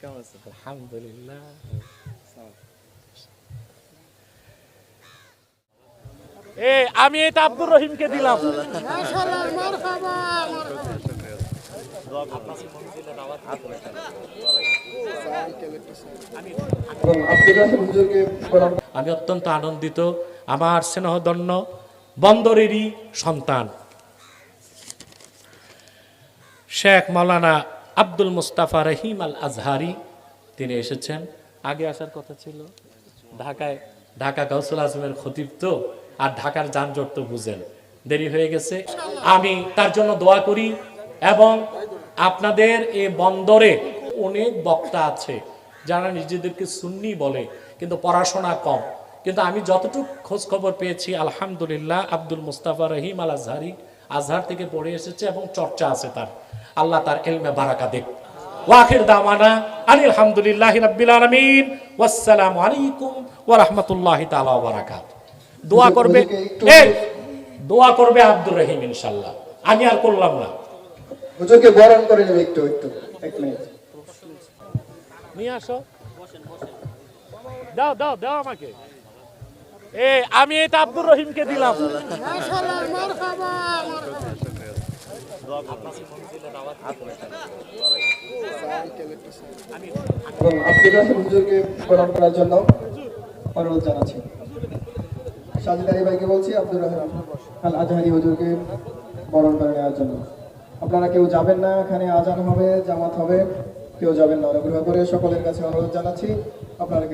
কেমন আছেন আলহামদুলিল্লাহ এ আমি এটা আব্দুর রহিমকে দিলাম। আমি অত্যন্ত আনন্দিত আমার স্নেহদন্য বন্দরেরই সন্তান। শেখ মাওলানা আব্দুল মুস্তাফা রহিম আল আজহারি, তিনি এসেছেন। আগে আসার কথা ছিল, ঢাকায়, ঢাকা গাউসুল আজমের খতিব তো, আর ঢাকার যানজট তো বুঝেন। দেরি হয়ে গেছে। আমি তার জন্য দোয়া করি, এবং আপনাদের এই বন্দরে অনেক বক্তা আছে, যারা নিজেদেরকে সুন্নি বলে, কিন্তু পড়াশোনা কম। কিন্তু আমি যতটুকু খোঁজ খবর পেয়েছি, আলহামদুলিল্লাহ, আব্দুল মুস্তাফা রহিম আল আজহারি, আজহার থেকে পড়ে এসেছে এবং চর্চা আছে তার। আল্লাহ তার এলমে বারাকা দেখ। ওয়াখির দামানা আলহামদুলিল্লাহ রাব্বিল আলামিন। ওয়াসসালামু আলাইকুম ওয়া রাহমাতুল্লাহি তাআলা ওয়া বারাকাতুহু দোয়া করবে এই দোয়া করবে আব্দুর রহিম ইনশাআল্লাহ। আমি আর করলাম না। হুজুরকে বরণ করে নেবে একটু একটু এক মিনিট। নিয়ে আসো। দাও দাও দাও আমাকে। এ আমি এটা আব্দুর রহিমকে দিলাম। এবং আব্দুর রাহিম হুজুরকে বরণ করার জন্য অনুরোধ জানাচ্ছি। সাজিদ আলী ভাইকে বলছি, আব্দুর রহিম আল আজহারি হুজুরকে বরণ করে নেওয়ার জন্য। আপনারা কেউ যাবেন না, এখানে আজান হবে, জামাত হবে, কেউ যাবেন না। অনুগ্রহ করে সকলের কাছে অনুরোধ জানাচ্ছি, আপনারা